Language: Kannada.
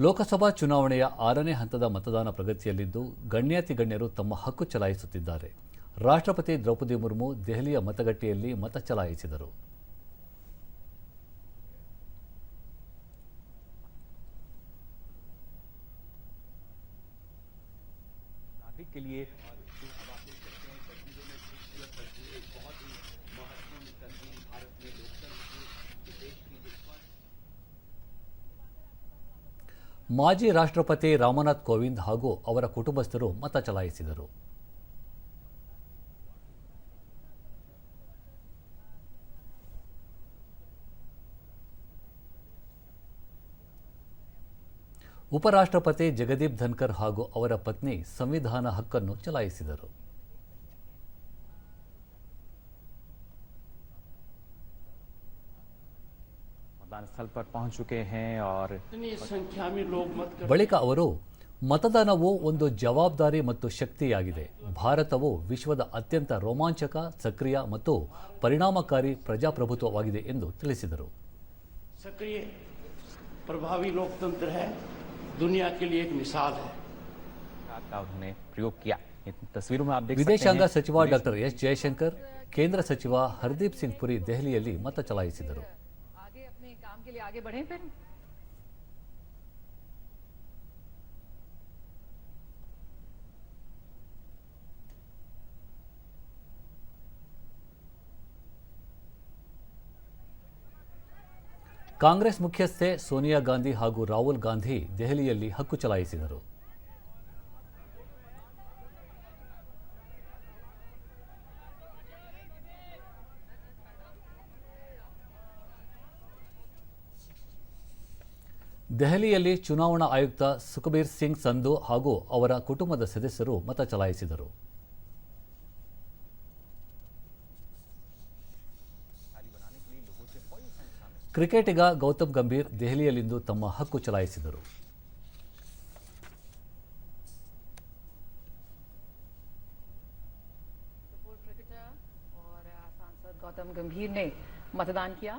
ಲೋಕಸಭಾ ಚುನಾವಣೆಯ ಆರನೇ ಹಂತದ ಮತದಾನ ಪ್ರಗತಿಯಲ್ಲಿದ್ದು ಗಣ್ಯಾತಿ ಗಣ್ಯರು ತಮ್ಮ ಹಕ್ಕು ಚಲಾಯಿಸುತ್ತಿದ್ದಾರೆ ರಾಷ್ಟ್ರಪತಿ ದ್ರೌಪದಿ ಮುರ್ಮು ದೆಹಲಿಯ ಮತಗಟ್ಟೆಯಲ್ಲಿ ಮತ ಚಲಾಯಿಸಿದರು नागरिक के लिए ಮಾಜಿ ರಾಷ್ಟ್ರಪತಿ ರಾಮನಾಥ್ ಕೋವಿಂದ್ ಹಾಗೂ ಅವರ ಕುಟುಂಬಸ್ಥರು ಮತ ಚಲಾಯಿಸಿದರು. ಉಪರಾಷ್ಟ್ರಪತಿ ಜಗದೀಪ್ ಧನ್ಕರ್ ಹಾಗೂ ಅವರ ಪತ್ನಿ ಸಂವಿಧಾನ ಹಕ್ಕನ್ನು ಚಲಾಯಿಸಿದರು. मतदान स्थल पर पहुंच चुके हैं और इतनी संख्या में लोग मत कर ಬಳಿಕ ಅವರು ಮತದಾನವು ಒಂದು ಜವಾಬ್ದಾರಿ ಮತ್ತು ಶಕ್ತಿಯಾಗಿದೆ ಭಾರತವು ವಿಶ್ವದ ಅತ್ಯಂತ ರೋಮಾಂಚಕ ಸಕ್ರಿಯ ಮತ್ತು ಪರಿಣಾಮಕಾರಿ ಪ್ರಜಾಪ್ರಭುತ್ವವಾಗಿದೆ ಎಂದು ತಿಳಿಸಿದರು सक्रिय प्रभावी लोकतंत्र है दुनिया के लिए एक मिसाल है का उन्होंने प्रयोग किया इन तस्वीरों में आप देख सकते ವಿದೇಶಾಂಗ हैं ಸಚಿವ ಡಾಕ್ಟರ್ ಎಸ್ ಜಯಶಂಕರ್ ಕೇಂದ್ರ ಸಚಿವ ಹರ್ದೀಪ್ ಸಿಂಗ್ ಪುರಿ ದೆಹಲಿಯಲ್ಲಿ ಮತ ಚಲಾಯಿಸಿದರು आगे अपने काम के लिए आगे बढ़ें फिर ಕಾಂಗ್ರೆಸ್ ಮುಖ್ಯಸ್ಥೆ ಸೋನಿಯಾ ಗಾಂಧಿ ಹಾಗೂ ರಾಹುಲ್ ಗಾಂಧಿ ದೆಹಲಿಯಲ್ಲಿ ಹಕ್ಕು ಚಲಾಯಿಸಿದರು ದೆಹಲಿಯಲ್ಲಿ ಚುನಾವಣಾ ಆಯುಕ್ತ ಸುಖಬೀರ್ ಸಿಂಗ್ ಸಂಧು ಹಾಗೂ ಅವರ ಕುಟುಂಬದ ಸದಸ್ಯರು ಮತ ಚಲಾಯಿಸಿದರು ಕ್ರಿಕೆಟಿಗ ಗೌತಮ್ ಗಂಭೀರ್ ದೆಹಲಿಯಲ್ಲಿಂದು ತಮ್ಮ ಹಕ್ಕು ಚಲಾಯಿಸಿದರು पूर्व क्रिकेटर और सांसद गौतम गंभीर ने मतदान किया